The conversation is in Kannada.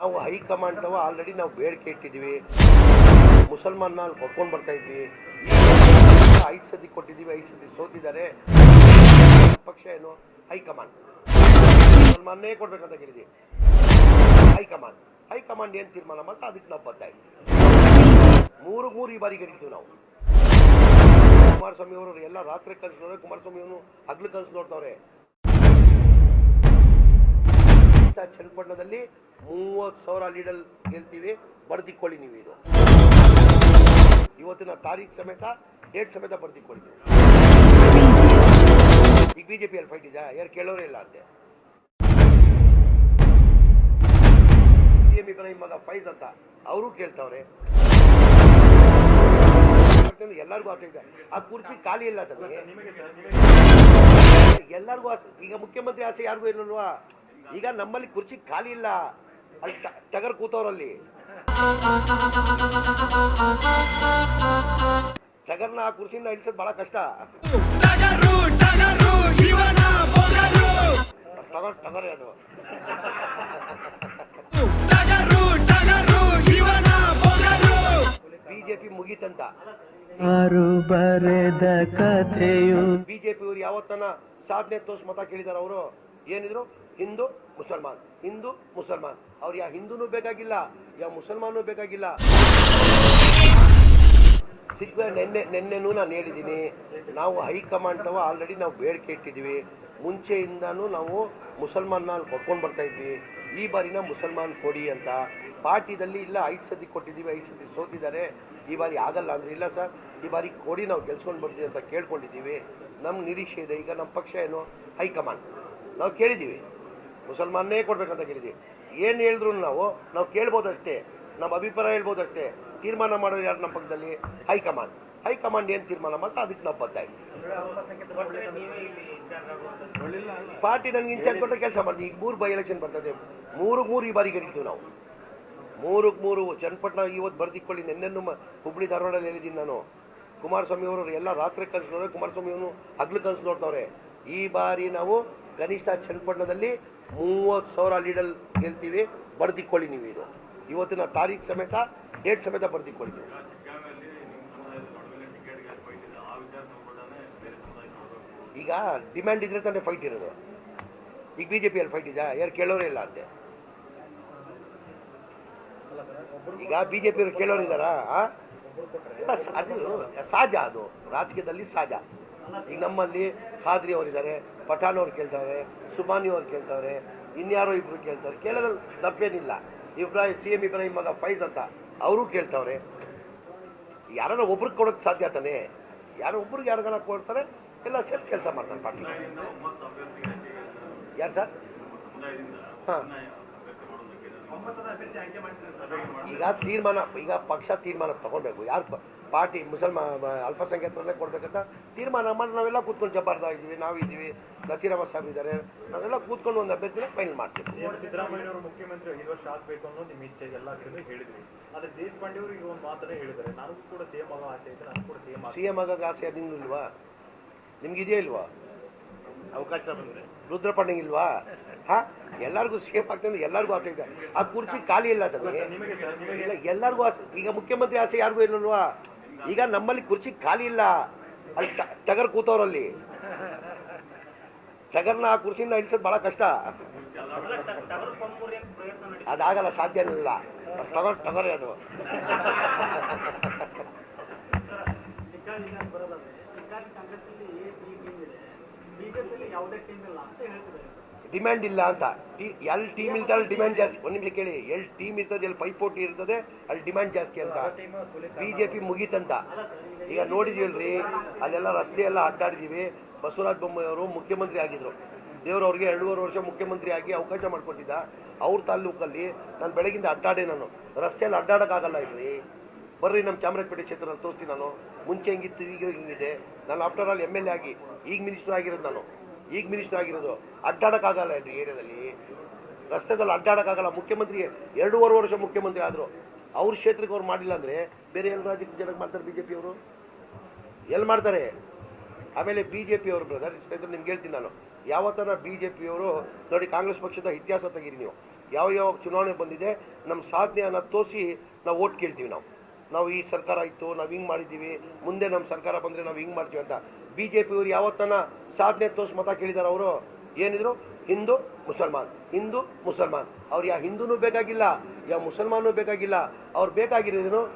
ನಾವು ಹೈಕಮಾಂಡ್ ತವ ಆಲ್ರೆಡಿ ನಾವು ಬೇಡಿಕೆ ಇಟ್ಟಿದ್ದೀವಿ. ಮುಸಲ್ಮಾನ್ನ ಅಲ್ಲಿ ಕೊಟ್ಕೊಂಡು ಬರ್ತಾ ಇದ್ವಿ. ಐದು ಸತಿ ಕೊಟ್ಟಿದ್ದೀವಿ, ಐದು ಸತಿ ಸೋತಿದ್ದಾರೆ. ಪಕ್ಷ ಏನು? ಹೈಕಮಾಂಡ್. ಮುಸಲ್ಮಾನೇ ಕೊಡ್ಬೇಕಂತ ಕೇಳಿದ್ವಿ. ಹೈಕಮಾಂಡ್. ಹೈಕಮಾಂಡ್ ಏನು ತೀರ್ಮಾನ ಮಾಡ್ತಾ? ಅದಕ್ಕೆ ನಾವು ಬದ್ಧ ಇದ್ವಿ ಮೂರು ಮೂರು ಈ ಬಾರಿ ಗೆದ್ದಿದ್ದೀವಿ ನಾವು. ಕುಮಾರಸ್ವಾಮಿ ಅವರು ಎಲ್ಲ ರಾತ್ರಿ ಕನಸು ನೋಡ್ರೆ ಕುಮಾರಸ್ವಾಮಿ ಅವನು ಹಗ್ಲು ಕನಸು ನೋಡ್ತಾವ್ರೆ. ಚನ್ನಪಟ್ಟಣದಲ್ಲಿ ಮೂವತ್ತು ಸಾವಿರ ಲೀಡಲ್ ಗೆಲ್ತೀವಿ ಬರ್ದಿಕ್ಕೊಳ್ಳಿ ನೀವು ಇದು. ಇವತ್ತಿನ ತಾರೀಖು ಸಮೇತ, ಡೇಟ್ ಸಮೇತ ಬರ್ದಿಕ್ಕೊಳ್ಳಿ ಈಗ ಬಿಜೆಪಿ ಅಲ್ಲಿ ಫೈಟ್ ಇದೆಯಾ? ಯಾರು ಕೇಳೋರೇ ಇಲ್ಲ ಅಂತೆ. ಬಿ ಎಂ ಇಬ್ರಾಹಿಂ ಮಗ ಅಂತ ಅವರು ಕೇಳ್ತಾವ್ರೆ. ಎಲ್ಲರಿಗೂ ಆಸೆ ಇದೆ. ಆ ಕುರ್ಚಿ ಖಾಲಿ ಇಲ್ಲ ಸರ್ ಎಲ್ಲರಿಗೂ ಆಸೆ. ಈಗ ಮುಖ್ಯಮಂತ್ರಿ ಆಸೆ ಯಾರಿಗೂ ಇಲ್ಲಲ್ವಾ ಈಗ ನಮ್ಮಲ್ಲಿ ಕುರ್ಚಿ ಖಾಲಿ ಇಲ್ಲ. ಅಲ್ಲಿ ಟಗರ್ ಕೂತವ್ರಲ್ಲಿ. ಟಗರ್ನ ಆ ಕುರ್ಸಿಂದ ಇಳಿಸೋದು ಬಹಳ ಕಷ್ಟ. ಟಗರು ಟಗರು ಅದು. ಬಿಜೆಪಿ ಮುಗೀತಂತ. ಬರೆದ ಕಥೆಯು ಬಿಜೆಪಿ ಅವರು ಯಾವತ್ತನ ಸಾಧನೆ ತೋರ್ಸ್ ಮತ ಕೇಳಿದಾರ ಅವರು? ಏನಿದ್ರು? ಹಿಂದೂ? ಮುಸಲ್ಮಾನ್, ಹಿಂದೂ ಮುಸಲ್ಮಾನ್. ಅವ್ರು ಯಾ ಹಿಂದೂನು ಬೇಕಾಗಿಲ್ಲ, ಯಾ ಮುಸಲ್ಮಾನೂ ಬೇಕಾಗಿಲ್ಲ. ಸಿಕ್ಕ ನಿನ್ನೆ, ನಿನ್ನೆನೂ ನಾನು ಹೇಳಿದ್ದೀನಿ, ನಾವು ಹೈಕಮಾಂಡ್ ತವ ಆಲ್ರೆಡಿ ನಾವು ಬೇಡಿಕೆ ಇಟ್ಟಿದ್ದೀವಿ. ಮುಂಚೆಯಿಂದನೂ ನಾವು ಮುಸಲ್ಮಾನ ಕೊಟ್ಕೊಂಡು ಬರ್ತಾ ಇದ್ವಿ. ಈ ಬಾರಿನ ಮುಸಲ್ಮಾನ್ ಕೊಡಿ ಅಂತ. ಪಾರ್ಟಿದಲ್ಲಿ ಇಲ್ಲ, ಐದು ಸತಿ ಕೊಟ್ಟಿದ್ದೀವಿ, ಐದು ಸತಿ ಸೋತಿದ್ದಾರೆ. ಈ ಬಾರಿ ಆಗಲ್ಲ ಅಂದ್ರೆ ಇಲ್ಲ ಸರ್. ಈ ಬಾರಿ ಕೊಡಿ ನಾವು ಗೆಲ್ಸ್ಕೊಂಡು ಬರ್ತೀವಿ ಅಂತ ಕೇಳ್ಕೊಂಡಿದ್ದೀವಿ. ನಮ್ಮ ನಿರೀಕ್ಷೆ ಇದೆ. ಈಗ ನಮ್ಮ ಪಕ್ಷ ಏನು? ಹೈಕಮಾಂಡ್. ನಾವು ಕೇಳಿದ್ದೀವಿ. ಮುಸಲ್ಮಾನ್ನೇ ಕೊಡ್ಬೇಕಂತ ಕೇಳಿದ್ದೀವಿ ಏನು ಹೇಳಿದ್ರು ನಾವು ನಾವು ಕೇಳ್ಬೋದಷ್ಟೇ, ನಮ್ಮ ಅಭಿಪ್ರಾಯ ಹೇಳ್ಬೋದಷ್ಟೇ. ತೀರ್ಮಾನ ಮಾಡೋದು ಯಾರು ನಮ್ಮ ಪಕ್ಕದಲ್ಲಿ? ಹೈಕಮಾಂಡ್. ಹೈಕಮಾಂಡ್ ಏನು ತೀರ್ಮಾನ ಮಾಡ್ತಾ, ಅದಕ್ಕೆ ನಾವು ಬದ್ಧ ಪಾರ್ಟಿ ನನಗೆ ಇನ್ಚಾರ್ಜ್ ಕೊಟ್ಟರೆ ಕೆಲಸ ಮಾಡ್ತೀವಿ ಈಗ ಮೂರು ಬೈ ಎಲೆಕ್ಷನ್ ಬರ್ತದೆ. ಮೂರು ಮೂರು ಈ ಬಾರಿ ಗೆಲ್ತೀವಿ ನಾವು. ಮೂರಕ್ಕೆ ಮೂರು, ಚನ್ನಪಟ್ಟಣ ಇವತ್ತು ಬರ್ದಿಕ್ಕೊಳ್ಳಿ ನಿನ್ನೆನ್ನು ಹುಬ್ಳಿ ಧಾರವಾಡಲ್ಲಿ ಹೇಳಿದ್ದೀನಿ ನಾನು. ಕುಮಾರಸ್ವಾಮಿ ಅವರು ಎಲ್ಲ ರಾತ್ರಿ ಕನಸು ನೋಡ್ರೆ ಕುಮಾರಸ್ವಾಮಿ ಅವನು ಹಗ್ಲು ಕನಸು ನೋಡ್ತಾವ್ರೆ ಈ ಬಾರಿ ನಾವು ಕನಿಷ್ಠ ಚನ್ನಪಟ್ಟಣದಲ್ಲಿ ಮೂವತ್ತು ಸಾವಿರ ಲೀಡಲ್ ಗೆಲ್ತೀವಿ ಬರ್ದಿಕ್ಕೊಳ್ಳಿ ನೀವು ಇದು. ಇವತ್ತಿನ ತಾರೀಖು ಸಮೇತ ಡೇಟ್ ಸಮೇತ ಬರ್ದಿಕ್ಕೊಳ್ಳಿ ಈಗ ಡಿಮ್ಯಾಂಡ್ ಇದ್ರೆ ತಾನೇ ಫೈಟ್ ಇರೋದು. ಈಗ ಬಿ ಜೆ ಪಿಯಲ್ಲಿ ಫೈಟ್ ಇದೆಯಾ? ಯಾರು ಕೇಳೋರೇ ಇಲ್ಲ ಅಂತೆ. ಈಗ ಬಿ ಜೆ ಪಿಯವರು ಕೇಳೋರಿದ್ದಾರಾ? ಸಹಜ ಅದು ರಾಜಕೀಯದಲ್ಲಿ ಸಹಜ ಈಗ ನಮ್ಮಲ್ಲಿ ಖಾದ್ರಿ ಅವರಿದ್ದಾರೆ ಪಠಾಣ್ ಅವ್ರು ಕೇಳ್ತಾವ್ರೆ ಸುಬಾನಿ ಅವ್ರು ಕೇಳ್ತಾವ್ರೆ ಇನ್ಯಾರೋ ಇಬ್ರು ಕೇಳ್ತಾವ್ರೆ ಕೇಳೋದ್ರಲ್ಲಿ ತಪ್ಪೇನಿಲ್ಲ. ಇಬ್ರಾಹಿಂ ಸಿ ಎಂ ಇಬ್ರಾಹಿಂ ಮಗ ಫೈಸ್ ಅಂತ ಅವರು ಕೇಳ್ತಾವ್ರೆ. ಯಾರನ್ನ ಒಬ್ರಿಗೆ ಕೊಡೋಕೆ ಸಾಧ್ಯ ತಾನೆ? ಯಾರೋ ಒಬ್ರಿಗೆ ಯಾರಿಗಾರ ಕೊಡ್ತಾರೆ ಎಲ್ಲ ಸೇರಿ ಕೆಲಸ ಮಾಡ್ತಾರೆ ಪಾರ್ಟಿ ಯಾರು ಸರ್? ಹಾಂ. ಈಗ ತೀರ್ಮಾನ ಈಗ ಪಕ್ಷ ತೀರ್ಮಾನ ತಗೊಳ್ಬೇಕು. ಯಾರು ಪಾರ್ಟಿ ಮುಸಲ್ಮಾ ಅಲ್ಪಸಂಖ್ಯಾತರನ್ನೇ ಕೊಡ್ಬೇಕಂತ ತೀರ್ಮಾನ ಮಾಡಿ ನಾವೆಲ್ಲ ಕೂತ್ಕೊಂಡು ಜಬಾರ್ದ ಇದ್ದೀವಿ ನಾವಿದ್ದೀವಿ ನಸೀರಾಮ ಅಹಮದ್ ಸಾಹೇಬ್ ಇದ್ದಾರೆ ನಾವೆಲ್ಲ ಕೂತ್ಕೊಂಡು ಒಂದು ಅಭ್ಯರ್ಥಿನ ಫೈನಲ್ ಮಾಡ್ತೀವಿ. ಸಿದ್ದರಾಮಯ್ಯ ಅವರು ಮುಖ್ಯಮಂತ್ರಿ ಐದು ವರ್ಷ ಆಗ್ಬೇಕು ಅನ್ನೋದು ನಿಮ್ಮ ಇಚ್ಛೆ ಎಲ್ಲ ಕಡೆ ಹೇಳಿದ್ರಿ. ಆದ್ರೆ ದೇಶಪಾಂಡೆ ಅವರು ಈಗ ಒಂದು ಮಾತನ್ನೇ ಹೇಳಿದ್ದಾರೆ. ನಾನು ಕೂಡ ಸೇಮ್ ಆಗೋ ಆಸೆ ಇದೆ ನಾನು ಕೂಡ ಸೇಮ್ ಸಿ ಎಂ ಆಗೋಕೆ ಆಸೆ ನಿಮ್ದು ಇಲ್ವಾ? ನಿಮ್ಗೆ ಇದೆಯಾ ಇಲ್ವಾ? ಅವಕಾಶ ಬಂದ್ರೆ. ರುದ್ರಪಣ್ಣಂಗೆ ಇಲ್ವಾ? ಹಾ ಎಲ್ಲರಿಗೂ ಸ್ಕೇಪ್ ಆಗ್ತದೆ ಎಲ್ಲರಿಗೂ ಆಸೆ ಇದೆ. ಆ ಕುರ್ಚಿ ಖಾಲಿ ಇಲ್ಲ ಸರ್ ಇಲ್ಲ ಎಲ್ಲರಿಗೂ ಆಸೆ. ಈಗ ಮುಖ್ಯಮಂತ್ರಿ ಆಸೆ ಯಾರಿಗೂ ಇಲ್ಲಲ್ವಾ ಈಗ ನಮ್ಮಲ್ಲಿ ಕುರ್ಚಿ ಖಾಲಿ ಇಲ್ಲ. ಅಲ್ಲಿ ಟಗರ್ ಕೂತವ್ರಲ್ಲಿ. ಟಗರ್ನ ಆ ಕುರ್ಚಿಯಿಂದ ಇಳಿಸೋದು ಬಹಳ ಕಷ್ಟ. ಅದಾಗಲ್ಲ ಸಾಧ್ಯ ಇಲ್ಲ. ಟಗರ್ ಟಗರೇ ಅದು. ಡಿಮ್ಯಾಂಡ್ ಇಲ್ಲ ಅಂತ ಎಲ್ ಎಲ್ಲಿ ಟೀಮ್ ಇರ್ತದೆ ಅಲ್ಲಿ ಡಿಮ್ಯಾಂಡ್ ಜಾಸ್ತಿ. ಒಂದು ನಿಮಿಷ ಕೇಳಿ. ಎಲ್ಲಿ ಟೀಮ್ ಇರ್ತದೆ ಎಲ್ಲಿ ಪೈಪೋಟಿ ಇರ್ತದೆ ಅಲ್ಲಿ ಡಿಮ್ಯಾಂಡ್ ಜಾಸ್ತಿ ಅಂತ. ಬಿಜೆಪಿ ಮುಗೀತಂತ ಈಗ ನೋಡಿದೀವಲ್ರಿ ಅಲ್ಲೆಲ್ಲ ರಸ್ತೆ ಎಲ್ಲ ಅಡ್ಡಾಡಿದೀವಿ. ಬಸವರಾಜ ಬೊಮ್ಮಾಯಿ ಅವರು ಮುಖ್ಯಮಂತ್ರಿ ಆಗಿದ್ರು. ದೇವ್ರವ್ರಿಗೆ ಎರಡೂವರೆ ವರ್ಷ ಮುಖ್ಯಮಂತ್ರಿ ಆಗಿ ಅವಕಾಶ ಮಾಡಿಕೊಟ್ಟಿದ್ದ. ಅವ್ರ ತಾಲೂಕಲ್ಲಿ ನಾನು ಬೆಳಗಿಂದ ಅಡ್ಡಾಡೆ ನಾನು. ರಸ್ತೆಯಲ್ಲಿ ಅಡ್ಡಾಡೋಕ್ಕಾಗಲ್ಲ ಇಲ್ರಿ. ಬರ್ರಿ ನಮ್ಮ ಚಾಮರಾಜಪೇಟೆ ಕ್ಷೇತ್ರದಲ್ಲಿ ತೋರಿಸ್ತೀನಿ ನಾನು. ಮುಂಚೆ ಹೆಂಗಿತ್ತು ಈಗ ಹಿಂಗಿದೆ. ನಾನು after all M L A ಆಗಿ ಈಗ ಮಿನಿಸ್ಟರ್ ಆಗಿರೋದು ನಾನು. ಈಗ ಮಿನಿಸ್ಟರ್ ಆಗಿರೋದು ಅಡ್ಡಾಡಕ್ಕಾಗಲ್ಲ ಈ ಏರಿಯಾದಲ್ಲಿ. ರಸ್ತೆದಲ್ಲಿ ಅಡ್ಡಾಡಕ್ಕಾಗಲ್ಲ. ಮುಖ್ಯಮಂತ್ರಿ ಎರಡೂವರೆ ವರ್ಷ ಮುಖ್ಯಮಂತ್ರಿ ಆದರು ಅವ್ರ ಕ್ಷೇತ್ರಕ್ಕೆ ಅವ್ರು ಮಾಡಿಲ್ಲ ಅಂದರೆ ಬೇರೆ ಎಲ್ಲ ರಾಜ್ಯಕ್ಕೆ ಜನಕ್ಕೆ ಮಾಡ್ತಾರೆ ಬಿ ಜೆ ಪಿಯವರು ಎಲ್ಲಿ ಮಾಡ್ತಾರೆ? ಆಮೇಲೆ ಬಿ ಜೆ ಪಿಯವರು ಬ್ರದರ್ ಸ್ನೇಹಿತರು, ನಿಮ್ಗೆ ಹೇಳ್ತೀನಿ ನಾನು. ಯಾವತ್ತನ ಬಿ ಜೆ ಪಿಯವರು ನೋಡಿ ಕಾಂಗ್ರೆಸ್ ಪಕ್ಷದ ಇತಿಹಾಸ ತೆಗೀರಿ ನೀವು. ಯಾವ ಯಾವ ಚುನಾವಣೆ ಬಂದಿದೆ ನಮ್ಮ ಸಾಧನೆಯನ್ನು ತೋರಿಸಿ ನಾವು ಓಟ್ ಕೇಳ್ತೀವಿ ನಾವು. ನಾವು ಈ ಸರ್ಕಾರ ಇತ್ತು, ನಾವು ಹಿಂಗೆ ಮಾಡಿದ್ದೀವಿ, ಮುಂದೆ ನಮ್ಮ ಸರ್ಕಾರ ಬಂದರೆ ನಾವು ಹಿಂಗೆ ಮಾಡ್ತೀವಿ ಅಂತ. ಬಿ ಜೆ ಪಿಯವರು ಯಾವತ್ತನ ಸಾಧನೆ ತೋರಿಸಿ ಮತ ಕೇಳಿದಾರೆ ಅವರು. ಏನಿದ್ರು? ಹಿಂದೂ, ಮುಸಲ್ಮಾನ್. ಹಿಂದೂ, ಮುಸಲ್ಮಾನ್. ಅವ್ರು ಯಾವ ಹಿಂದೂನು ಬೇಕಾಗಿಲ್ಲ ಯಾವ ಮುಸಲ್ಮಾನೂ ಬೇಕಾಗಿಲ್ಲ. ಅವ್ರು ಬೇಕಾಗಿರೋದೇನು